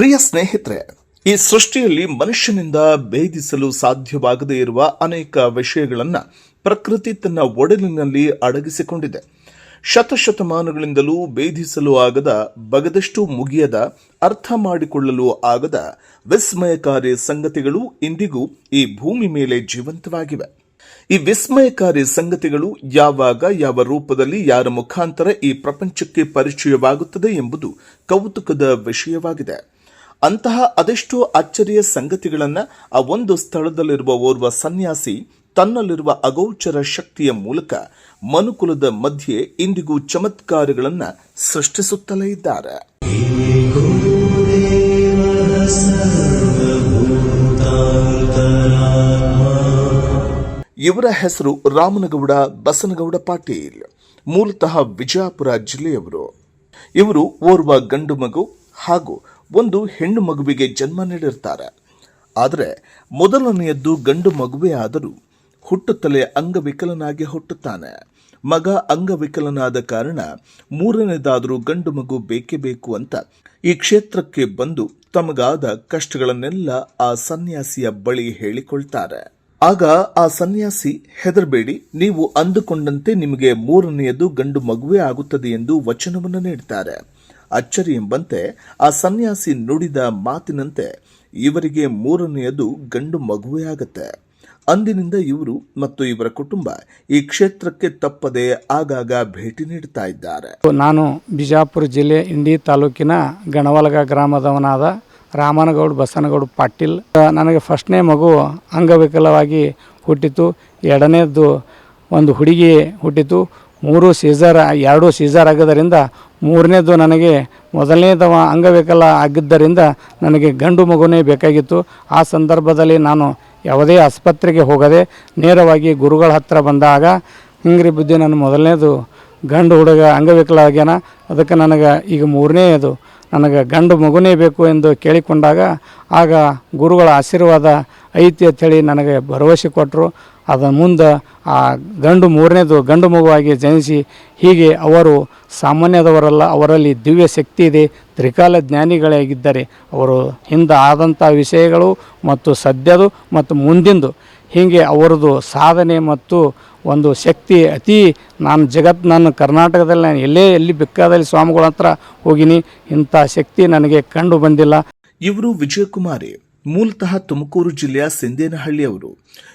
ಪ್ರಿಯ ಸ್ನೇಹಿತರೆ, ಈ ಸೃಷ್ಟಿಯಲ್ಲಿ ಮನುಷ್ಯನಿಂದ ಭೇದಿಸಲು ಸಾಧ್ಯವಾಗದೇ ಇರುವ ಅನೇಕ ವಿಷಯಗಳನ್ನು ಪ್ರಕೃತಿ ತನ್ನ ಒಡಲಿನಲ್ಲಿ ಅಡಗಿಸಿಕೊಂಡಿದೆ. ಶತಶತಮಾನಗಳಿಂದಲೂ ಭೇದಿಸಲು ಆಗದ, ಬಗದಷ್ಟು ಮುಗಿಯದ, ಅರ್ಥ ಮಾಡಿಕೊಳ್ಳಲು ಆಗದ ವಿಸ್ಮಯಕಾರಿ ಸಂಗತಿಗಳು ಇಂದಿಗೂ ಈ ಭೂಮಿ ಮೇಲೆ ಜೀವಂತವಾಗಿವೆ. ಈ ವಿಸ್ಮಯಕಾರಿ ಸಂಗತಿಗಳು ಯಾವಾಗ, ಯಾವ ರೂಪದಲ್ಲಿ, ಯಾರ ಮುಖಾಂತರ ಈ ಪ್ರಪಂಚಕ್ಕೆ ಪರಿಚಯವಾಗುತ್ತದೆ ಎಂಬುದು ಕೌತುಕದ ವಿಷಯವಾಗಿದೆ. ಅಂತಹ ಅದೆಷ್ಟೋ ಅಚ್ಚರಿಯ ಸಂಗತಿಗಳನ್ನ ಆ ಒಂದು ಸ್ಥಳದಲ್ಲಿರುವ ಓರ್ವ ಸನ್ಯಾಸಿ ತನ್ನಲ್ಲಿರುವ ಅಗೋಚರ ಶಕ್ತಿಯ ಮೂಲಕ ಮನುಕುಲದ ಮಧ್ಯೆ ಇಂದಿಗೂ ಚಮತ್ಕಾರಗಳನ್ನ ಸೃಷ್ಟಿಸುತ್ತಲೇ ಇದ್ದಾರೆ. ಇವರ ಹೆಸರು ರಾಮನಗೌಡ, ಬಸನಗೌಡ ಪಾಟೀಲ್, ಮೂಲತಃ ವಿಜಯಪುರ ಜಿಲ್ಲೆಯವರು. ಇವರು ಓರ್ವ ಗಂಡು ಮಗು ಹಾಗೂ ಒಂದು ಹೆಣ್ಣು ಮಗುವಿಗೆ ಜನ್ಮ ನೀಡಿರ್ತಾರೆ. ಆದರೆ ಮೊದಲನೆಯದ್ದು ಗಂಡು ಮಗುವೇ ಆದರೂ ಹುಟ್ಟುತ್ತಲೇ ಅಂಗವಿಕಲನಾಗಿ ಹುಟ್ಟುತ್ತಾನೆ. ಮಗ ಅಂಗವಿಕಲನಾದ ಕಾರಣ ಮೂರನೇದಾದರೂ ಗಂಡು ಮಗು ಬೇಕೇ ಬೇಕು ಅಂತ ಈ ಕ್ಷೇತ್ರಕ್ಕೆ ಬಂದು ತಮಗಾದ ಕಷ್ಟಗಳನ್ನೆಲ್ಲ ಆ ಸನ್ಯಾಸಿಯ ಬಳಿ ಹೇಳಿಕೊಳ್ತಾರೆ. ಆಗ ಆ ಸನ್ಯಾಸಿ, ಹೆದರಬೇಡಿ, ನೀವು ಅಂದುಕೊಂಡಂತೆ ನಿಮಗೆ ಮೂರನೆಯದು ಗಂಡು ಮಗುವೇ ಆಗುತ್ತದೆ ಎಂದು ವಚನವನ್ನು ನೀಡುತ್ತಾರೆ ಅಚ್ಚರಿ ಎಂಬಂತೆ ಆ ಸನ್ಯಾಸಿ ನುಡಿದ ಮಾತಿನಂತೆ ಇವರಿಗೆ ಮೂರನೆಯದು ಗಂಡು ಮಗುವೇ ಆಗತ್ತೆ. ಅಂದಿನಿಂದ ಇವರು ಮತ್ತು ಇವರ ಕುಟುಂಬ ಈ ಕ್ಷೇತ್ರಕ್ಕೆ ತಪ್ಪದೆ ಆಗಾಗ ಭೇಟಿ ನೀಡುತ್ತಾ ಇದ್ದಾರೆ. ನಾನು ಬಿಜಾಪುರ ಜಿಲ್ಲೆ ಇಂಡಿ ತಾಲೂಕಿನ ಗಣವಲಗ ಗ್ರಾಮದವನಾದ ರಾಮನಗೌಡ, ಬಸನಗೌಡ, ಪಾಟೀಲ್. ನನಗೆ ಫಸ್ಟ್ನೇ ಮಗು ಅಂಗವಿಕಲವಾಗಿ ಹುಟ್ಟಿತು. ಎರಡನೇದು ಒಂದು ಹುಡುಗಿ ಹುಟ್ಟಿತು. ಮೂರು ಸೀಸರ್, ಎರಡು ಸೀಸರ್ ಆಗೋದರಿಂದ ಮೂರನೇದು ನನಗೆ ಮೊದಲನೇದವ ಅಂಗವಿಕಲ ಆಗಿದ್ದರಿಂದ ನನಗೆ ಗಂಡು ಮಗುನೇ ಬೇಕಾಗಿತ್ತು. ಆ ಸಂದರ್ಭದಲ್ಲಿ ನಾನು ಯಾವುದೇ ಆಸ್ಪತ್ರೆಗೆ ಹೋಗದೆ ನೇರವಾಗಿ ಗುರುಗಳ ಹತ್ತಿರ ಬಂದಾಗ, ಹಿಂಗ್ರಿ ಬುದ್ಧಿ, ನಾನು ಮೊದಲನೇದು ಗಂಡು ಹುಡುಗ ಅಂಗವಿಕಲ ಆಗ್ಯಾನ, ಅದಕ್ಕೆ ನನಗೆ ಈಗ ಮೂರನೇದು ನನಗೆ ಗಂಡು ಮಗುನೇ ಬೇಕು ಎಂದು ಕೇಳಿಕೊಂಡಾಗ, ಆಗ ಗುರುಗಳ ಆಶೀರ್ವಾದ ಐತಿ ಅಂಥೇಳಿ ನನಗೆ ಭರವಸೆ ಕೊಟ್ಟರು ಅದ ಮುಂದೆ ಆ ಗಂಡು ಮೂರನೇದು, ಗಂಡು ಮಗುವಾಗಿ ಜನಿಸಿ ಹೀಗೆ ಅವರು ಸಾಮಾನ್ಯದವರಲ್ಲ, ಅವರಲ್ಲಿ ದಿವ್ಯ ಶಕ್ತಿ ಇದೆ, ತ್ರಿಕಾಲ ಜ್ಞಾನಿಗಳಾಗಿದ್ದಾರೆ ಅವರು ಹಿಂದೆ ಆದಂಥ ವಿಷಯಗಳು ಮತ್ತು ಸದ್ಯದು ಮತ್ತು ಮುಂದಿಂದು ಹೀಗೆ ಅವರದು ಸಾಧನೆ ಮತ್ತು ಒಂದು ಶಕ್ತಿ ಅತಿ ನಾನು ಜಗತ್ತು ನಾನು ಕರ್ನಾಟಕದಲ್ಲಿ ನಾನು ಎಲ್ಲೇ, ಎಲ್ಲಿ ಬೆಕ್ಕಾದಲ್ಲಿ ಸ್ವಾಮಿಗಳ ಹತ್ರ ಹೋಗಿನಿ, ಇಂಥ ಶಕ್ತಿ ನನಗೆ ಕಂಡು ಬಂದಿಲ್ಲ. ಇವರು ವಿಜಯಕುಮಾರಿ. ಮೂಲತಃ ತುಮಕೂರು ಜಿಲ್ಲೆಯ ಸಿಂದೇನಹಳ್ಳಿಯವರು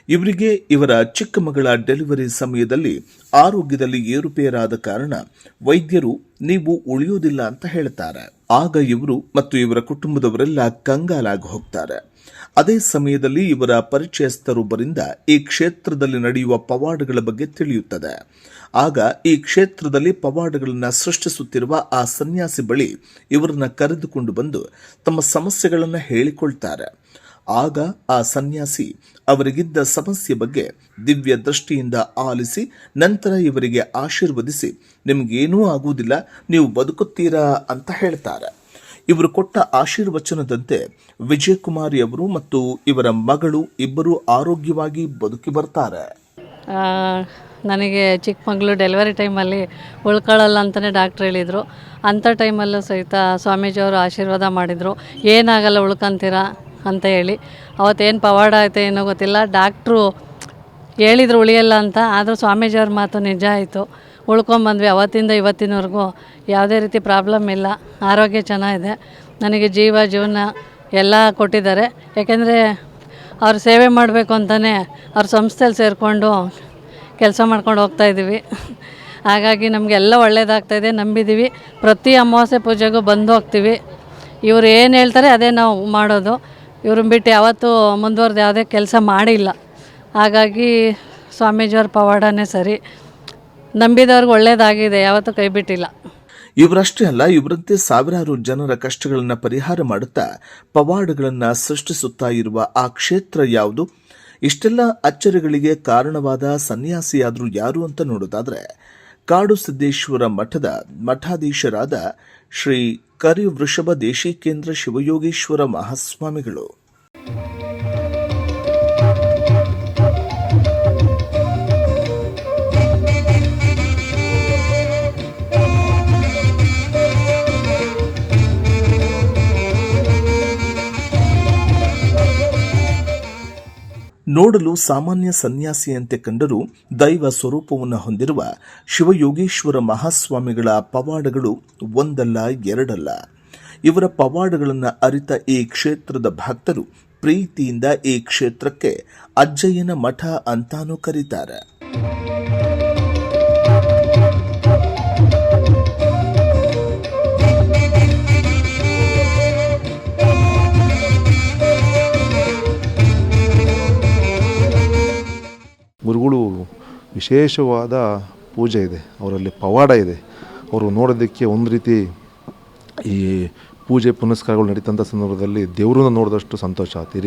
ಇವರಿಗೆ ಇವರ ಚಿಕ್ಕ ಮಗಳ ಡೆಲಿವರಿ ಸಮಯದಲ್ಲಿ ಆರೋಗ್ಯದಲ್ಲಿ ಏರುಪೇರಾದ ಕಾರಣ ವೈದ್ಯರು ನೀವು ಉಳಿಯುವುದಿಲ್ಲ ಅಂತ ಹೇಳುತ್ತಾರೆ ಆಗ ಇವರು ಮತ್ತು ಇವರ ಕುಟುಂಬದವರೆಲ್ಲ ಕಂಗಾಲಾಗಿ ಹೋಗ್ತಾರೆ. ಅದೇ ಸಮಯದಲ್ಲಿ ಇವರ ಪರಿಚಯಸ್ಥರೊಬ್ಬರಿಂದ ಈ ಕ್ಷೇತ್ರದಲ್ಲಿ ನಡೆಯುವ ಪವಾಡಗಳ ಬಗ್ಗೆ ತಿಳಿಯುತ್ತದೆ. ಆಗ ಈ ಕ್ಷೇತ್ರದಲ್ಲಿ ಪವಾಡಗಳನ್ನು ಸೃಷ್ಟಿಸುತ್ತಿರುವ ಆ ಸನ್ಯಾಸಿ ಬಳಿ ಇವರನ್ನ ಕರೆದುಕೊಂಡು ಬಂದು ತಮ್ಮ ಸಮಸ್ಯೆಗಳನ್ನು ಹೇಳಿಕೊಳ್ತಾರೆ. ಆಗ ಆ ಸನ್ಯಾಸಿ ಅವರಿಗಿದ್ದ ಸಮಸ್ಯೆ ಬಗ್ಗೆ ದಿವ್ಯ ದೃಷ್ಟಿಯಿಂದ ಆಲಿಸಿ, ನಂತರ ಇವರಿಗೆ ಆಶೀರ್ವದಿಸಿ, ನಿಮಗೇನೂ ಆಗುವುದಿಲ್ಲ, ನೀವು ಬದುಕುತ್ತೀರಾ? ಅಂತ ಹೇಳ್ತಾರೆ. ಇವರು ಕೊಟ್ಟ ಆಶೀರ್ವಚನದಂತೆ ವಿಜಯಕುಮಾರಿ ಅವರು ಮತ್ತು ಇವರ ಮಗಳು ಇಬ್ಬರು ಆರೋಗ್ಯವಾಗಿ ಬದುಕಿ ಬರ್ತಾರೆ. ನನಗೆ ಚಿಕ್ಕಮಗಳೂ ಡೆಲಿವರಿ ಟೈಮಲ್ಲಿ ಉಳ್ಕೊಳ್ಳಲ್ಲ ಅಂತಲೇ ಡಾಕ್ಟ್ರ್ ಹೇಳಿದರು. ಅಂಥ ಟೈಮಲ್ಲೂ ಸಹಿತ ಸ್ವಾಮೀಜಿಯವರು ಆಶೀರ್ವಾದ ಮಾಡಿದರು. ಏನಾಗಲ್ಲ ಉಳ್ಕೊಂತೀರಾ ಅಂತ ಹೇಳಿ. ಅವತ್ತೇನು ಪವಾಡ ಐತೆ ಏನೋ ಗೊತ್ತಿಲ್ಲ. ಡಾಕ್ಟ್ರು ಹೇಳಿದ್ರು ಉಳಿಯಲ್ಲ ಅಂತ, ಆದರೂ ಸ್ವಾಮೀಜಿಯವ್ರ ಮಾತು ನಿಜ ಆಯಿತು. ಉಳ್ಕೊಂಬಂದ್ವಿ ಅವತ್ತಿಂದ ಇವತ್ತಿನವರೆಗೂ ಯಾವುದೇ ರೀತಿ ಪ್ರಾಬ್ಲಮ್ ಇಲ್ಲ. ಆರೋಗ್ಯ ಚೆನ್ನಾಗಿದೆ. ನನಗೆ ಜೀವ, ಜೀವನ ಎಲ್ಲ ಕೊಟ್ಟಿದ್ದಾರೆ. ಯಾಕೆಂದರೆ ಅವ್ರ ಸೇವೆ ಮಾಡಬೇಕು ಅಂತಲೇ ಅವ್ರ ಸಂಸ್ಥೆಯಲ್ಲಿ ಸೇರಿಕೊಂಡು ಕೆಲಸ ಮಾಡ್ಕೊಂಡು ಹೋಗ್ತಾ ಇದ್ದೀವಿ. ಹಾಗಾಗಿ ನಮಗೆಲ್ಲ ಒಳ್ಳೇದಾಗ್ತಾಯಿದೆ ನಂಬಿದ್ದೀವಿ. ಪ್ರತಿ ಅಮಾವಾಸ್ಯೆ ಪೂಜೆಗೂ ಬಂದು ಹೋಗ್ತೀವಿ. ಇವರು ಏನು ಹೇಳ್ತಾರೆ ಅದೇ ನಾವು ಮಾಡೋದು. ಇವ್ರನ್ನ ಬಿಟ್ಟು ಯಾವತ್ತೂ ಮುಂದುವರೆದು ಯಾವುದೇ ಕೆಲಸ ಮಾಡಿಲ್ಲ. ಹಾಗಾಗಿ ಸ್ವಾಮೀಜಿಯವ್ರ ಪವಾಡನೇ ಸರಿ. ನಂಬಿದವ್ರಿಗೆ ಒಳ್ಳೇದಾಗಿದೆ, ಯಾವತ್ತೂ ಕೈ ಬಿಟ್ಟಿಲ್ಲ ಇವರಷ್ಟೇ ಅಲ್ಲ, ಇವರಂತೆ ಸಾವಿರಾರು ಜನರ ಕಷ್ಟಗಳನ್ನು ಪರಿಹಾರ ಮಾಡುತ್ತಾ ಪವಾಡಗಳನ್ನು ಸೃಷ್ಟಿಸುತ್ತಾ ಇರುವ ಆ ಕ್ಷೇತ್ರ ಯಾವುದು? ಇಷ್ಟೆಲ್ಲ ಅಚ್ಚರಿಗಳಿಗೆ ಕಾರಣವಾದ ಸನ್ಯಾಸಿಯಾದರೂ ಯಾರು ಅಂತ ನೋಡೋದಾದರೆ, ಕಾಡು ಸಿದ್ದೇಶ್ವರ ಮಠದ ಮಠಾಧೀಶರಾದ ಶ್ರೀ ಕರಿವೃಷಭ ದೇಶಿಕೇಂದ್ರ ಶಿವಯೋಗೇಶ್ವರ ಮಹಾಸ್ವಾಮಿಗಳು. ನೋಡಲು ಸಾಮಾನ್ಯ ಸನ್ಯಾಸಿಯಂತೆ ಕಂಡರೂ ದೈವ ಸ್ವರೂಪವನ್ನು ಹೊಂದಿರುವ ಶಿವಯೋಗೇಶ್ವರ ಮಹಾಸ್ವಾಮಿಗಳ ಪವಾಡಗಳು ಒಂದಲ್ಲ, ಎರಡಲ್ಲ. ಇವರ ಪವಾಡಗಳನ್ನು ಅರಿತ ಈ ಕ್ಷೇತ್ರದ ಭಕ್ತರು ಪ್ರೀತಿಯಿಂದ ಈ ಕ್ಷೇತ್ರಕ್ಕೆ ಅಜ್ಜಯ್ಯನ ಮಠ ಅಂತಾನೂ ಕರೀತಾರೆ. ವಿಶೇಷವಾದ ಪೂಜೆ ಇದೆ. ಅವರಲ್ಲಿ ಪವಾಡ ಇದೆ. ಅವರು ನೋಡೋದಕ್ಕೆ ಒಂದು ರೀತಿ ಈ ಪೂಜೆ ಪುನಸ್ಕಾರಗಳು ನಡೀತಂಥ ಸಂದರ್ಭದಲ್ಲಿ ದೇವರನ್ನ ನೋಡಿದಷ್ಟು ಸಂತೋಷ. ಆಯ್ತು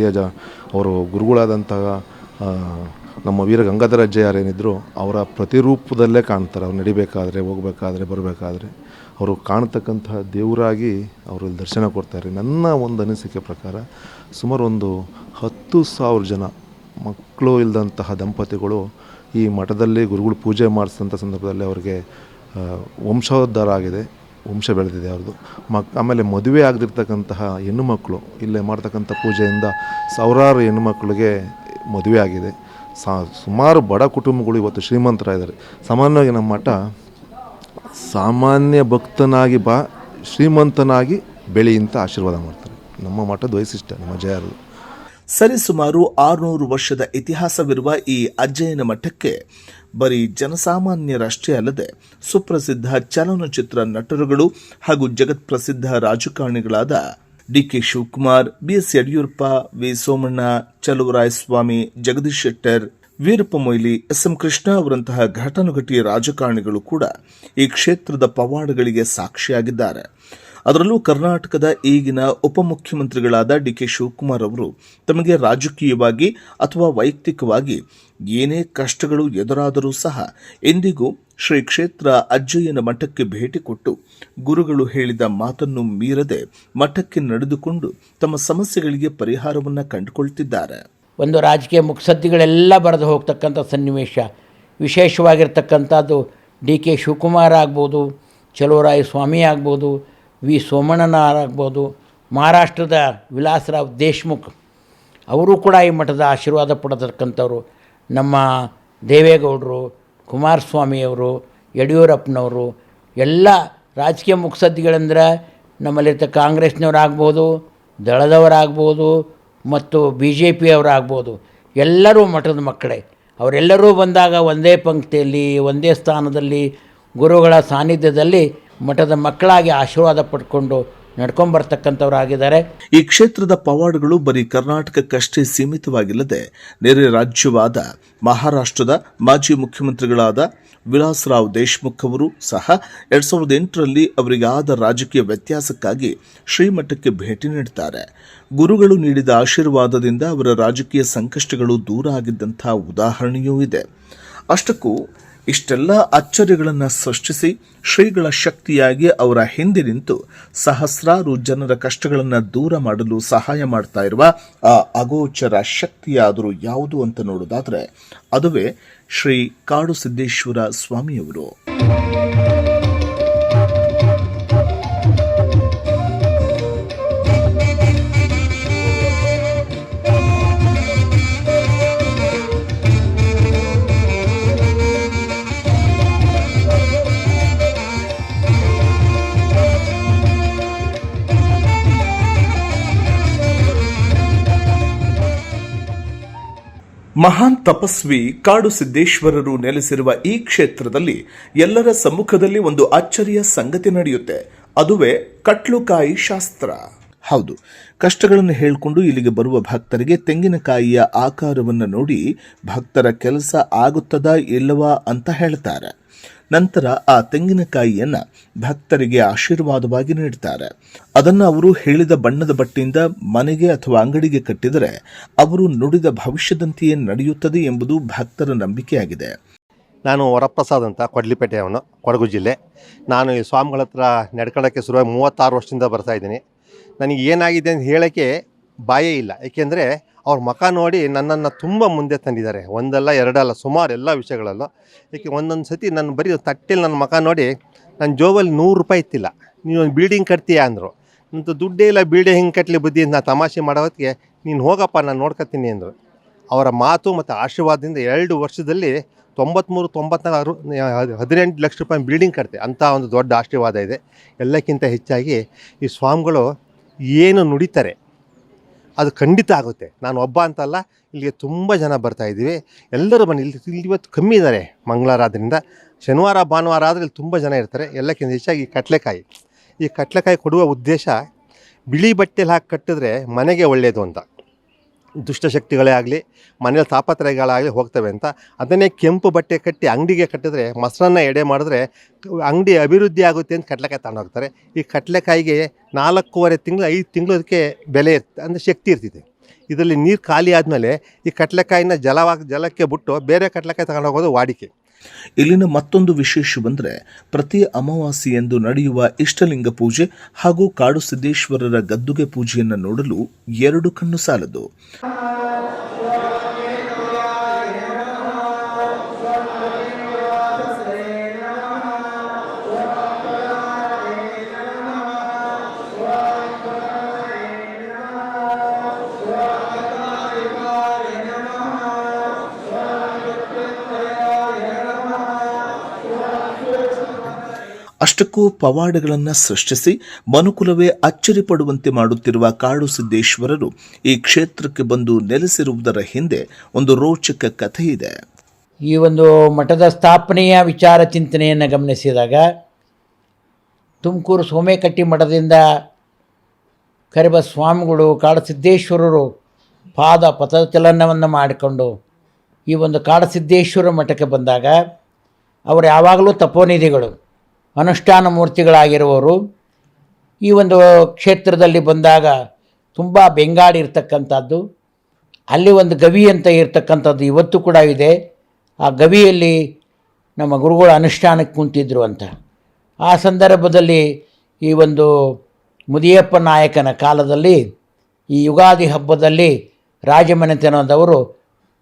ಅವರು ಗುರುಗಳಾದಂತಹ ನಮ್ಮ ವೀರ ಗಂಗಾಧರ ಏನಿದ್ರು ಅವರ ಪ್ರತಿರೂಪದಲ್ಲೇ ಕಾಣ್ತಾರೆ. ಅವ್ರು ನಡಿಬೇಕಾದ್ರೆ, ಹೋಗಬೇಕಾದ್ರೆ, ಬರಬೇಕಾದ್ರೆ. ಅವರು ಕಾಣ್ತಕ್ಕಂತಹ ದೇವರಾಗಿ ಅವರು ದರ್ಶನ ಕೊಡ್ತಾರೆ. ನನ್ನ ಒಂದು ಅನಿಸಿಕೆ ಪ್ರಕಾರ ಸುಮಾರು ಒಂದು ಹತ್ತು ಸಾವಿರ ಜನ ಮಕ್ಕಳು ಇಲ್ಲದಂತಹ ದಂಪತಿಗಳು ಈ ಮಠದಲ್ಲಿ ಗುರುಗಳು ಪೂಜೆ ಮಾಡಿಸಿದಂಥ ಸಂದರ್ಭದಲ್ಲಿ ಅವರಿಗೆ ವಂಶೋದ್ಧಾರ ಆಗಿದೆ, ವಂಶ ಬೆಳೆದಿದೆ ಅವ್ರದ್ದು. ಮಕ್ ಆಮೇಲೆ ಮದುವೆ ಆಗದಿರ್ತಕ್ಕಂತಹ ಹೆಣ್ಣು ಮಕ್ಕಳು ಇಲ್ಲೇ ಮಾಡ್ತಕ್ಕಂಥ ಪೂಜೆಯಿಂದ ಸಾವಿರಾರು ಹೆಣ್ಣು ಮಕ್ಕಳಿಗೆ ಮದುವೆ ಆಗಿದೆ. ಸಾ, ಸುಮಾರು ಬಡ ಕುಟುಂಬಗಳು ಇವತ್ತು ಶ್ರೀಮಂತರಾಗಿದ್ದಾರೆ. ಸಾಮಾನ್ಯವಾಗಿ ನಮ್ಮ ಮಠ ಸಾಮಾನ್ಯ ಭಕ್ತನಾಗಿ ಬಾ, ಶ್ರೀಮಂತನಾಗಿ ಬೆಳಿ ಅಂತ ಆಶೀರ್ವಾದ ಮಾಡ್ತಾರೆ. ನಮ್ಮ ಮಠದ ವೈಶಿಷ್ಟ್ಯ, ನಮ್ಮ ಜಯರು ಸರಿಸುಮಾರು ಆರುನೂರು ವರ್ಷದ ಇತಿಹಾಸವಿರುವ ಈ ಅಜ್ಜಯನ ಮಠಕ್ಕೆ ಬರೀ ಜನಸಾಮಾನ್ಯರಷ್ಟೇ ಅಲ್ಲದೆ ಸುಪ್ರಸಿದ್ಧ ಚಲನಚಿತ್ರ ನಟರುಗಳು ಹಾಗೂ ಜಗತ್ಪ್ರಸಿದ್ಧ ರಾಜಕಾರಣಿಗಳಾದ DK Shivakumar BS Yediyurappa, V Somanna Chaluvarayaswamy Jagadish Shettar, Veerappa Moily, S M Krishna ಅವರಂತಹ ಘಟನುಘಟಿಯ ರಾಜಕಾರಣಿಗಳು ಕೂಡ ಈ ಕ್ಷೇತ್ರದ ಪವಾಡಗಳಿಗೆ ಸಾಕ್ಷಿಯಾಗಿದ್ದಾರೆ. ಅದರಲ್ಲೂ ಕರ್ನಾಟಕದ ಈಗಿನ ಉಪಮುಖ್ಯಮಂತ್ರಿಗಳಾದ ಡಿ ಕೆ ಶಿವಕುಮಾರ್ ಅವರು ತಮಗೆ ರಾಜಕೀಯವಾಗಿ ಅಥವಾ ವೈಯಕ್ತಿಕವಾಗಿ ಏನೇ ಕಷ್ಟಗಳು ಎದುರಾದರೂ ಸಹ ಎಂದಿಗೂ ಶ್ರೀ ಕ್ಷೇತ್ರ ಅಜ್ಜಯ್ಯನ ಮಠಕ್ಕೆ ಭೇಟಿ ಕೊಟ್ಟು ಗುರುಗಳು ಹೇಳಿದ ಮಾತನ್ನು ಮೀರದೆ ಮಠಕ್ಕೆ ನಡೆದುಕೊಂಡು ತಮ್ಮ ಸಮಸ್ಯೆಗಳಿಗೆ ಪರಿಹಾರವನ್ನು ಕಂಡುಕೊಳ್ತಿದ್ದಾರೆ. ಒಂದು ರಾಜಕೀಯ ಮುತ್ಸದ್ದಿಗಳೆಲ್ಲ ಬರೆದು ಹೋಗ್ತಕ್ಕಂಥ ಸನ್ನಿವೇಶ, ವಿಶೇಷವಾಗಿರ್ತಕ್ಕಂಥದ್ದು ಡಿ ಕೆ ಶಿವಕುಮಾರ್ ಆಗ್ಬೋದು ಚಲೋರಾಯ ಸ್ವಾಮಿ ಆಗ್ಬೋದು ವಿ ಸೋಮಣ್ಣನ ಆಗ್ಬೋದು, ಮಹಾರಾಷ್ಟ್ರದ ವಿಲಾಸರಾವ್ ದೇಶ್ಮುಖ್, ಅವರು ಕೂಡ ಈ ಮಠದ ಆಶೀರ್ವಾದ ಪಡೆದಿರ್ತಕ್ಕಂಥವ್ರು ನಮ್ಮ ದೇವೇಗೌಡರು, ಕುಮಾರಸ್ವಾಮಿಯವರು, ಯಡಿಯೂರಪ್ಪನವರು, ಎಲ್ಲ ರಾಜಕೀಯ ಮುತ್ಸದ್ದಿಗಳಂದ್ರೆ ನಮ್ಮಲ್ಲಿರ್ತ ಕಾಂಗ್ರೆಸ್ನವರಾಗ್ಬೋದು, ದಳದವರಾಗ್ಬೋದು, ಮತ್ತು ಬಿ ಜೆ ಪಿಯವರಾಗ್ಬೋದು ಎಲ್ಲರೂ ಮಠದ ಮಕ್ಕಳೇ. ಅವರೆಲ್ಲರೂ ಬಂದಾಗ ಒಂದೇ ಪಂಕ್ತಿಯಲ್ಲಿ, ಒಂದೇ ಸ್ಥಾನದಲ್ಲಿ, ಗುರುಗಳ ಸಾನ್ನಿಧ್ಯದಲ್ಲಿ ಮಠದ ಮಕ್ಕಳಾಗಿ ಆಶೀರ್ವಾದ ಪಡ್ಕೊಂಡು ನಡ್ಕೊಂಬರ್ತಕ್ಕಂಥವ್ರಾಗಿದ್ದಾರೆ. ಈ ಕ್ಷೇತ್ರದ ಪವಾಡಗಳು ಬರೀ ಕರ್ನಾಟಕಕ್ಕಷ್ಟೇ ಸೀಮಿತವಾಗಿಲ್ಲದೆ ನೆರೆ ರಾಜ್ಯವಾದ ಮಹಾರಾಷ್ಟ್ರದ ಮಾಜಿ ಮುಖ್ಯಮಂತ್ರಿಗಳಾದ ವಿಲಾಸರಾವ್ ದೇಶ್ಮುಖ್ ಅವರು ಸಹ ಎರಡ್ ಸಾವಿರದ ಎಂಟರಲ್ಲಿ ಅವರಿಗೆ ಆದ ರಾಜಕೀಯ ವ್ಯತ್ಯಾಸಕ್ಕಾಗಿ ಶ್ರೀಮಠಕ್ಕೆ ಭೇಟಿ ನೀಡುತ್ತಾರೆ ಗುರುಗಳು ನೀಡಿದ ಆಶೀರ್ವಾದದಿಂದ ಅವರ ರಾಜಕೀಯ ಸಂಕಷ್ಟಗಳು ದೂರ ಆಗಿದ್ದಂಥ ಉದಾಹರಣೆಯೂ ಇದೆ. ಅಷ್ಟಕ್ಕೂ ಇಷ್ಟೆಲ್ಲ ಅಚ್ಚರಿಗಳನ್ನು ಸೃಷ್ಟಿಸಿ ಶ್ರೀಗಳ ಶಕ್ತಿಯಾಗಿ ಅವರ ಹಿಂದೆ ನಿಂತು ಸಹಸ್ರಾರು ಜನರ ಕಷ್ಟಗಳನ್ನು ದೂರ ಮಾಡಲು ಸಹಾಯ ಮಾಡ್ತಾ ಇರುವ ಆ ಅಗೋಚರ ಶಕ್ತಿಯಾದರೂ ಯಾವುದು ಅಂತ ನೋಡೋದಾದರೆ ಅದುವೇ ಶ್ರೀ ಕಾಡು ಸಿದ್ದೇಶ್ವರ ಸ್ವಾಮಿಯವರು. ಮಹಾನ್ ತಪಸ್ವಿ ಕಾಡು ಸಿದ್ದೇಶ್ವರರು ನೆಲೆಸಿರುವ ಈ ಕ್ಷೇತ್ರದಲ್ಲಿ ಎಲ್ಲರ ಸಮ್ಮುಖದಲ್ಲಿ ಒಂದು ಅಚ್ಚರಿಯ ಸಂಗತಿ ನಡೆಯುತ್ತೆ. ಅದುವೇ ಕಟ್ಲುಕಾಯಿ ಶಾಸ್ತ್ರ. ಹೌದು. ಕಷ್ಟಗಳನ್ನು ಹೇಳಿಕೊಂಡು ಇಲ್ಲಿಗೆ ಬರುವ ಭಕ್ತರಿಗೆ ತೆಂಗಿನಕಾಯಿಯ ಆಕಾರವನ್ನು ನೋಡಿ ಭಕ್ತರ ಕೆಲಸ ಆಗುತ್ತದಾ ಇಲ್ಲವಾ ಅಂತ ಹೇಳ್ತಾರೆ. ನಂತರ ಆ ತೆಂಗಿನಕಾಯಿಯನ್ನ ಭಕ್ತರಿಗೆ ಆಶೀರ್ವಾದವಾಗಿ ನೀಡ್ತಾರೆ. ಅದನ್ನು ಅವರು ಹೇಳಿದ ಬಣ್ಣದ ಬಟ್ಟೆಯಿಂದ ಮನೆಗೆ ಅಥವಾ ಅಂಗಡಿಗೆ ಕಟ್ಟಿದರೆ ಅವರು ನುಡಿದ ಭವಿಷ್ಯದಂತೆಯೇ ನಡೆಯುತ್ತದೆ ಎಂಬುದು ಭಕ್ತರ ನಂಬಿಕೆಯಾಗಿದೆ. ನಾನು ವರಪ್ರಸಾದ್ ಅಂತ ಕೊಡ್ಲಿಪೇಟೆಯವನು, ಕೊಡಗು ಜಿಲ್ಲೆ. ನಾನು ಈ ಸ್ವಾಮಿಗಳ ಹತ್ರ ನಡ್ಕೊಳ್ಳೋಕ್ಕೆ ಶುರುವಾಗಿ ಮೂವತ್ತಾರು ವರ್ಷದಿಂದ ಬರ್ತಾ ಇದ್ದೀನಿ. ನನಗೆ ಏನಾಗಿದೆ ಅಂತ ಹೇಳೋಕ್ಕೆ ಬಾಯೇ ಇಲ್ಲ. ಏಕೆಂದರೆ ಅವ್ರ ಮಖ ನೋಡಿ ನನ್ನನ್ನು ತುಂಬ ಮುಂದೆ ತಂದಿದ್ದಾರೆ. ಒಂದಲ್ಲ, ಎರಡಲ್ಲ, ಸುಮಾರು ಎಲ್ಲ ವಿಷಯಗಳಲ್ಲೂ. ಏಕೆ ಒಂದೊಂದು ಸತಿ ನಾನು ಬರೀ ತಟ್ಟೆಲಿ ನನ್ನ ಮಖ ನೋಡಿ ನನ್ನ ಜೋಬಲ್ಲಿ ನೂರು ರೂಪಾಯಿ ಇತ್ತಿಲ್ಲ. ನೀನು ಒಂದು ಬಿಲ್ಡಿಂಗ್ ಕಟ್ತೀಯಾ ಅಂದರು. ನಂದು ದುಡ್ಡೇ ಇಲ್ಲ ಬಿಲ್ಡಿಂಗ್ ಹಿಂಗೆ ಕಟ್ಟಲಿ ಬುದ್ಧಿ ನಾ ತಮಾಷೆ ಮಾಡೋ ಹೊತ್ತಿಗೆ ನೀನು ಹೋಗಪ್ಪ, ನಾನು ನೋಡ್ಕೊತೀನಿ ಅಂದರು. ಅವರ ಮಾತು ಮತ್ತು ಆಶೀರ್ವಾದದಿಂದ ಎರಡು ವರ್ಷದಲ್ಲಿ ತೊಂಬತ್ತ್ಮೂರು ತೊಂಬತ್ನಾಲ್ಕು ಹದಿನೆಂಟು ಲಕ್ಷ ರೂಪಾಯಿ ಬಿಲ್ಡಿಂಗ್ ಕಟ್ತೆ ಅಂತ ಒಂದು ದೊಡ್ಡ ಆಶೀರ್ವಾದ ಇದೆ. ಎಲ್ಲಕ್ಕಿಂತ ಹೆಚ್ಚಾಗಿ ಈ ಸ್ವಾಮಿಗಳು ಏನು ನುಡಿತಾರೆ ಅದು ಖಂಡಿತ ಆಗುತ್ತೆ. ನಾನು ಒಬ್ಬ ಅಂತಲ್ಲ, ಇಲ್ಲಿಗೆ ತುಂಬ ಜನ ಬರ್ತಾ ಇದ್ದೀವಿ. ಎಲ್ಲರೂ ಬನ್ನಿ. ಇಲ್ಲಿ ಇಲ್ಲಿ ಇವತ್ತು ಕಮ್ಮಿ ಇದ್ದಾರೆ ಮಂಗಳವಾರ ಆದ್ದರಿಂದ ಶನಿವಾರ, ಭಾನುವಾರ ಆದರೆ ಇಲ್ಲಿ ತುಂಬ ಜನ ಇರ್ತಾರೆ. ಎಲ್ಲಕ್ಕಿಂತ ಹೆಚ್ಚಾಗಿ ಈ ಕಡಲೆಕಾಯಿ. ಈ ಕಟ್ಲೆಕಾಯಿ ಕೊಡುವ ಉದ್ದೇಶ, ಬಿಳಿ ಬಟ್ಟೆಲಿ ಹಾಕಿ ಕಟ್ಟಿದ್ರೆ ಮನೆಗೆ ಒಳ್ಳೆಯದು ಅಂತ. ದುಷ್ಟಶಕ್ತಿಗಳೇ ಆಗಲಿ ಮನೇಲಿ ತಾಪತ್ರಯಗಳಾಗಲಿ ಹೋಗ್ತವೆ ಅಂತ. ಅದನ್ನೇ ಕೆಂಪು ಬಟ್ಟೆ ಕಟ್ಟಿ ಅಂಗಡಿಗೆ ಕಟ್ಟಿದ್ರೆ, ಮೊಸರನ್ನ ಎಡೆ ಮಾಡಿದ್ರೆ ಅಂಗಡಿ ಅಭಿವೃದ್ಧಿ ಆಗುತ್ತೆ ಅಂತ ಕಡಲೆಕಾಯಿ ತಗೊಂಡು ಹೋಗ್ತಾರೆ. ಈ ಕಡಲೆಕಾಯಿಗೆ ನಾಲ್ಕೂವರೆ ತಿಂಗಳು, ಐದು ತಿಂಗಳು ಅದಕ್ಕೆ ಬೆಲೆ ಇರ್ತದೆ ಅಂದರೆ ಶಕ್ತಿ ಇರ್ತಿದೆ. ಇದರಲ್ಲಿ ನೀರು ಖಾಲಿ ಆದಮೇಲೆ ಈ ಕಡಲೆಕಾಯಿನ ಜಲವಾಗಿ ಜಲಕ್ಕೆ ಬಿಟ್ಟು ಬೇರೆ ಕಡಲೆಕಾಯಿ ತಗೊಂಡು ಹೋಗೋದು ವಾಡಿಕೆ. ಇಲ್ಲಿನ ಮತ್ತೊಂದು ವಿಶೇಷವೆಂದರೆ ಪ್ರತಿ ಅಮಾವಾಸ್ಯೆಯಂದು ನಡೆಯುವ ಇಷ್ಟಲಿಂಗ ಪೂಜೆ ಹಾಗೂ ಕಾಡು ಸಿದ್ದೇಶ್ವರರ ಗದ್ದುಗೆ ಪೂಜೆಯನ್ನು ನೋಡಲು ಎರಡು ಕಣ್ಣು ಸಾಲದು. ಅಷ್ಟಕ್ಕೂ ಪವಾಡಗಳನ್ನು ಸೃಷ್ಟಿಸಿ ಮನುಕುಲವೇ ಅಚ್ಚರಿ ಪಡುವಂತೆ ಮಾಡುತ್ತಿರುವ ಕಾಡು ಸಿದ್ದೇಶ್ವರರು ಈ ಕ್ಷೇತ್ರಕ್ಕೆ ಬಂದು ನೆಲೆಸಿರುವುದರ ಹಿಂದೆ ಒಂದು ರೋಚಕ ಕಥೆ ಇದೆ ಈ ಒಂದು ಮಠದ ಸ್ಥಾಪನೆಯ ವಿಚಾರ ಚಿಂತನೆಯನ್ನು ಗಮನಿಸಿದಾಗ ತುಮಕೂರು ಸೋಮೇಕಟ್ಟಿ ಮಠದಿಂದ ಕರೆಬ ಸ್ವಾಮಿಗಳು ಕಾಡಸಿದ್ದೇಶ್ವರರು ಪಾದ ಪಥಚಲನವನ್ನು ಮಾಡಿಕೊಂಡು ಈ ಒಂದು ಕಾಡಸಿದ್ದೇಶ್ವರ ಮಠಕ್ಕೆ ಬಂದಾಗ, ಅವರು ಯಾವಾಗಲೂ ತಪೋನಿಧಿಗಳು. ಅನುಷ್ಠಾನ ಮೂರ್ತಿಗಳಾಗಿರುವವರು ಈ ಒಂದು ಕ್ಷೇತ್ರದಲ್ಲಿ ಬಂದಾಗ ತುಂಬ ಬೆಂಗಾಡಿ ಇರ್ತಕ್ಕಂಥದ್ದು. ಅಲ್ಲಿ ಒಂದು ಗವಿ ಅಂತ ಇರ್ತಕ್ಕಂಥದ್ದು ಇವತ್ತು ಕೂಡ ಇದೆ. ಆ ಗವಿಯಲ್ಲಿ ನಮ್ಮ ಗುರುಗಳು ಅನುಷ್ಠಾನಕ್ಕೆ ಕುಂತಿದ್ರು ಅಂತ. ಆ ಸಂದರ್ಭದಲ್ಲಿ ಈ ಒಂದು ಮುದಿಯಪ್ಪ ನಾಯಕನ ಕಾಲದಲ್ಲಿ, ಈ ಯುಗಾದಿ ಹಬ್ಬದಲ್ಲಿ ರಾಜಮನೆತನದವರು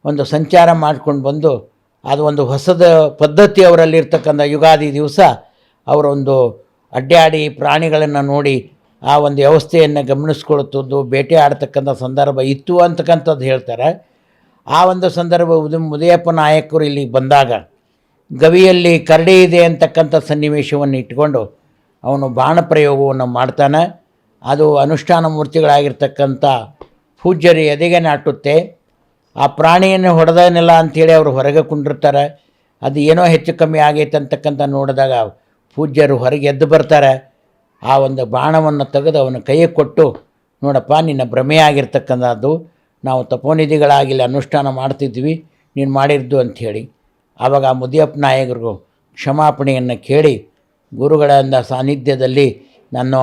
ಒಂದು ಸಂಚಾರ ಮಾಡ್ಕೊಂಡು ಬಂದು, ಅದು ಒಂದು ಹೊಸದ ಪದ್ಧತಿ ಅವರಲ್ಲಿರ್ತಕ್ಕಂಥ ಯುಗಾದಿ ದಿವಸ ಅವರೊಂದು ಅಡ್ಡಾಡಿ ಪ್ರಾಣಿಗಳನ್ನು ನೋಡಿ ಆ ಒಂದು ವ್ಯವಸ್ಥೆಯನ್ನು ಗಮನಿಸ್ಕೊಳ್ತದ್ದು, ಬೇಟೆ ಆಡ್ತಕ್ಕಂಥ ಸಂದರ್ಭ ಇತ್ತು ಅಂತಕ್ಕಂಥದ್ದು ಹೇಳ್ತಾರೆ. ಆ ಒಂದು ಸಂದರ್ಭ ಉದ ಮುದಿಯಪ್ಪ ನಾಯಕರು ಇಲ್ಲಿಗೆ ಬಂದಾಗ ಗವಿಯಲ್ಲಿ ಕರಡಿ ಇದೆ ಅಂತಕ್ಕಂಥ ಸನ್ನಿವೇಶವನ್ನು ಇಟ್ಕೊಂಡು ಅವನು ಬಾಣ ಪ್ರಯೋಗವನ್ನು ಮಾಡ್ತಾನೆ. ಅದು ಅನುಷ್ಠಾನ ಮೂರ್ತಿಗಳಾಗಿರ್ತಕ್ಕಂಥ ಪೂಜ್ಯರು ಎದೆಗೆ ನಾಟುತ್ತೆ, ಆ ಪ್ರಾಣಿಯನ್ನು ಹೊಡೆದೇನಿಲ್ಲ ಅಂಥೇಳಿ ಅವರು ಹೊರಗೆ ಕುಂಡಿರ್ತಾರೆ. ಅದು ಏನೋ ಹೆಚ್ಚು ಕಮ್ಮಿ ಆಗೈತೆ ಅಂತಕ್ಕಂಥ ನೋಡಿದಾಗ ಪೂಜ್ಯರು ಹೊರಗೆ ಎದ್ದು ಬರ್ತಾರೆ. ಆ ಒಂದು ಬಾಣವನ್ನು ತೆಗೆದು ಅವನ ಕೈಗೆ ಕೊಟ್ಟು, ನೋಡಪ್ಪ, ನಿನ್ನ ಭ್ರಮೆಯಾಗಿರ್ತಕ್ಕಂಥದ್ದು. ನಾವು ತಪೋನಿಧಿಗಳಾಗಿಲ್ಲ ಅನುಷ್ಠಾನ ಮಾಡ್ತಿದ್ವಿ, ನೀನು ಮಾಡಿದ್ದು ಅಂಥೇಳಿ. ಆವಾಗ ಆ ಮುದಿಯಪ್ಪ ನಾಯಕರು ಕ್ಷಮಾಪಣೆಯನ್ನು ಕೇಳಿ, ಗುರುಗಳಿಂದ ಸಾನ್ನಿಧ್ಯದಲ್ಲಿ ನಾನು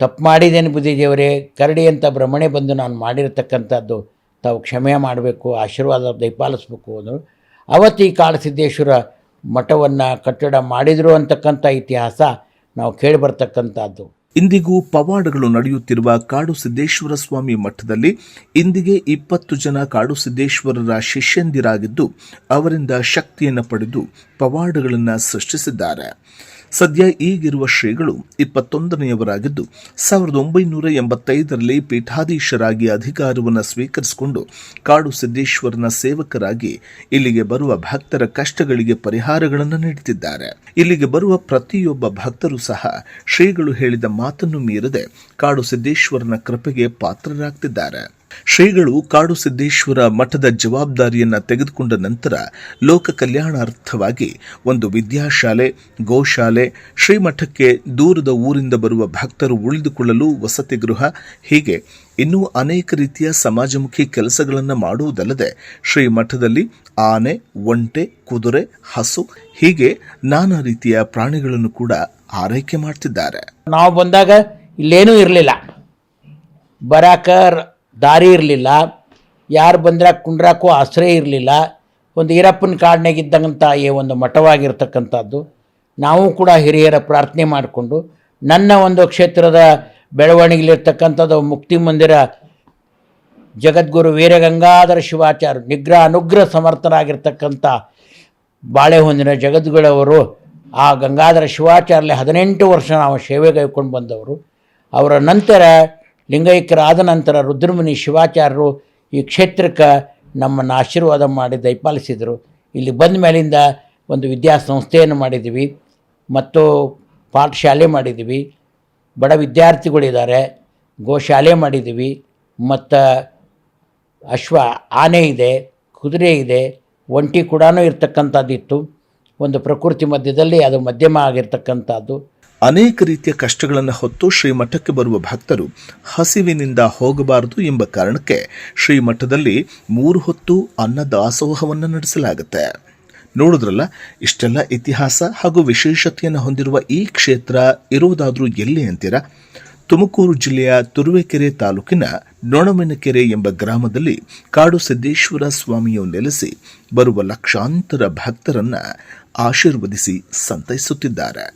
ತಪ್ಪು ಮಾಡಿದ್ದೇನೆ ಬುದ್ಧಿದೇವರೇ ಕರಡಿ ಅಂತ ಭ್ರಮಣೆ ಬಂದು ನಾನು ಮಾಡಿರತಕ್ಕಂಥದ್ದು, ತಾವು ಕ್ಷಮೆ ಮಾಡಬೇಕು, ಆಶೀರ್ವಾದ ದಯಪಾಲಿಸ್ಬೇಕು ಅಂದರು. ಅವತ್ತು ಈ ಕಾಳಸಿದ್ದೇಶ್ವರ ಮಠವನ್ನು ಕಟ್ಟಡ ಮಾಡಿದರು ಅಂತಕ್ಕಂಥ ಇತಿಹಾಸ ನಾವು ಕೇಳಿ ಬರ್ತಕ್ಕಂಥದ್ದು. ಇಂದಿಗೂ ಪವಾಡಗಳು ನಡೆಯುತ್ತಿರುವ ಕಾಡು ಸಿದ್ದೇಶ್ವರ ಸ್ವಾಮಿ ಮಠದಲ್ಲಿ ಇಂದಿಗೆ ಇಪ್ಪತ್ತು ಜನ ಕಾಡು ಸಿದ್ದೇಶ್ವರರ ಶಿಷ್ಯಂದಿರಾಗಿದ್ದು, ಅವರಿಂದ ಶಕ್ತಿಯನ್ನು ಪಡೆದು ಪವಾಡಗಳನ್ನು ಸೃಷ್ಟಿಸಿದ್ದಾರೆ. ಸದ್ಯ ಈಗಿರುವ ಶ್ರೀಗಳು ಇಪ್ಪತ್ತೊಂದನೆಯವರಾಗಿದ್ದು, ಸಾವಿರದ ಒಂಬೈನೂರ ಎಂಬತ್ತೈದರಲ್ಲಿ ಪೀಠಾಧೀಶರಾಗಿ ಅಧಿಕಾರವನ್ನು ಸ್ವೀಕರಿಸಿಕೊಂಡು ಕಾಡು ಸಿದ್ದೇಶ್ವರನ ಸೇವಕರಾಗಿ ಇಲ್ಲಿಗೆ ಬರುವ ಭಕ್ತರ ಕಷ್ಟಗಳಿಗೆ ಪರಿಹಾರಗಳನ್ನು ನೀಡುತ್ತಿದ್ದಾರೆ. ಇಲ್ಲಿಗೆ ಬರುವ ಪ್ರತಿಯೊಬ್ಬ ಭಕ್ತರು ಸಹ ಶ್ರೀಗಳು ಹೇಳಿದ ಮಾತನ್ನು ಮೀರದೆ ಕಾಡು ಸಿದ್ದೇಶ್ವರನ ಕೃಪೆಗೆ ಪಾತ್ರರಾಗ್ತಿದ್ದಾರೆ. ಶ್ರೀಗಳು ಕಾಡು ಸಿದ್ದೇಶ್ವರ ಮಠದ ಜವಾಬ್ದಾರಿಯನ್ನು ತೆಗೆದುಕೊಂಡ ನಂತರ ಲೋಕ ಕಲ್ಯಾಣಾರ್ಥವಾಗಿ ಒಂದು ವಿದ್ಯಾಶಾಲೆ, ಗೋಶಾಲೆ, ಶ್ರೀಮಠಕ್ಕೆ ದೂರದ ಊರಿಂದ ಬರುವ ಭಕ್ತರು ಉಳಿದುಕೊಳ್ಳಲು ವಸತಿ ಗೃಹ, ಹೀಗೆ ಇನ್ನೂ ಅನೇಕ ರೀತಿಯ ಸಮಾಜಮುಖಿ ಕೆಲಸಗಳನ್ನು ಮಾಡುವುದಲ್ಲದೆ ಶ್ರೀಮಠದಲ್ಲಿ ಆನೆ, ಒಂಟೆ, ಕುದುರೆ, ಹಸು, ಹೀಗೆ ನಾನಾ ರೀತಿಯ ಪ್ರಾಣಿಗಳನ್ನು ಕೂಡ ಆರೈಕೆ ಮಾಡ್ತಿದ್ದಾರೆ. ನಾವು ಬಂದಾಗ ಇಲ್ಲೇನೂ ಇರಲಿಲ್ಲ. ಬರಾಕ ರ- ದಾರಿ ಇರಲಿಲ್ಲ. ಯಾರು ಬಂದ್ರೆ ಕುಂಡ್ರಾಕೂ ಆಶ್ರಯ ಇರಲಿಲ್ಲ. ಒಂದು ಈರಪ್ಪನ ಕಾಡನೆಗಿದ್ದಂಥ ಈ ಒಂದು ಮಠವಾಗಿರ್ತಕ್ಕಂಥದ್ದು. ನಾವು ಕೂಡ ಹಿರಿಯರ ಪ್ರಾರ್ಥನೆ ಮಾಡಿಕೊಂಡು ನನ್ನ ಒಂದು ಕ್ಷೇತ್ರದ ಬೆಳವಣಿಗೆಲಿರ್ತಕ್ಕಂಥದ್ದು ಮುಕ್ತಿ ಮಂದಿರ ಜಗದ್ಗುರು ವೀರಗಂಗಾಧರ ಶಿವಾಚಾರ್ಯ ನಿಗ್ರಹ ಅನುಗ್ರಹ ಸಮರ್ಥರಾಗಿರ್ತಕ್ಕಂಥ ಬಾಳೆಹೊಂದಿನ ಜಗದ್ಗುಳವರು ಆ ಗಂಗಾಧರ ಶಿವಾಚಾರ್ಯ ಹದಿನೆಂಟು ವರ್ಷ ನಾವು ಸೇವೆ ಕೈಕೊಂಡು ಬಂದವರು. ಅವರ ನಂತರ ಲಿಂಗೈಕ್ಯರಾದ ನಂತರ ರುದ್ರಮುನಿ ಶಿವಾಚಾರ್ಯರು ಈ ಕ್ಷೇತ್ರಕ್ಕೆ ನಮ್ಮನ್ನು ಆಶೀರ್ವಾದ ಮಾಡಿ ದಯಪಾಲಿಸಿದರು. ಇಲ್ಲಿ ಬಂದ ಮೇಲಿಂದ ಒಂದು ವಿದ್ಯಾಸಂಸ್ಥೆಯನ್ನು ಮಾಡಿದ್ದೀವಿ. ಮತ್ತು ಪಾಠಶಾಲೆ ಮಾಡಿದ್ದೀವಿ. ಬಡ ವಿದ್ಯಾರ್ಥಿಗಳಿದ್ದಾರೆ. ಗೋಶಾಲೆ ಮಾಡಿದ್ದೀವಿ. ಮತ್ತು ಅಶ್ವ ಆನೆ ಇದೆ, ಕುದುರೆ ಇದೆ, ಒಂಟಿ ಕೂಡ ಇರ್ತಕ್ಕಂಥದ್ದಿತ್ತು. ಒಂದು ಪ್ರಕೃತಿ ಮಧ್ಯದಲ್ಲಿ ಅದು ಮಧ್ಯಮ ಆಗಿರ್ತಕ್ಕಂಥದ್ದು. ಅನೇಕ ರೀತಿಯ ಕಷ್ಟಗಳನ್ನು ಹೊತ್ತು ಶ್ರೀಮಠಕ್ಕೆ ಬರುವ ಭಕ್ತರು ಹಸಿವಿನಿಂದ ಹೋಗಬಾರದು ಎಂಬ ಕಾರಣಕ್ಕೆ ಶ್ರೀಮಠದಲ್ಲಿ ಮೂರು ಹೊತ್ತು ಅನ್ನ ದಾಸೋಹವನ್ನು ನಡೆಸಲಾಗುತ್ತೆ. ನೋಡಿದ್ರಲ್ಲ, ಇಷ್ಟೆಲ್ಲ ಇತಿಹಾಸ ಹಾಗೂ ವಿಶೇಷತೆಯನ್ನು ಹೊಂದಿರುವ ಈ ಕ್ಷೇತ್ರ ಇರುವುದಾದರೂ ಎಲ್ಲಿ ಅಂತೀರಾ? ತುಮಕೂರು ಜಿಲ್ಲೆಯ ತುರುವೇಕೆರೆ ತಾಲೂಕಿನ ನೊಣಮೆನಕೆರೆ ಎಂಬ ಗ್ರಾಮದಲ್ಲಿ ಕಾಡು ಸಿದ್ದೇಶ್ವರ ಸ್ವಾಮಿಯು ನೆಲೆಸಿ ಬರುವ ಲಕ್ಷಾಂತರ ಭಕ್ತರನ್ನ ಆಶೀರ್ವದಿಸಿ ಸಂತೈಸುತ್ತಿದ್ದಾರೆ.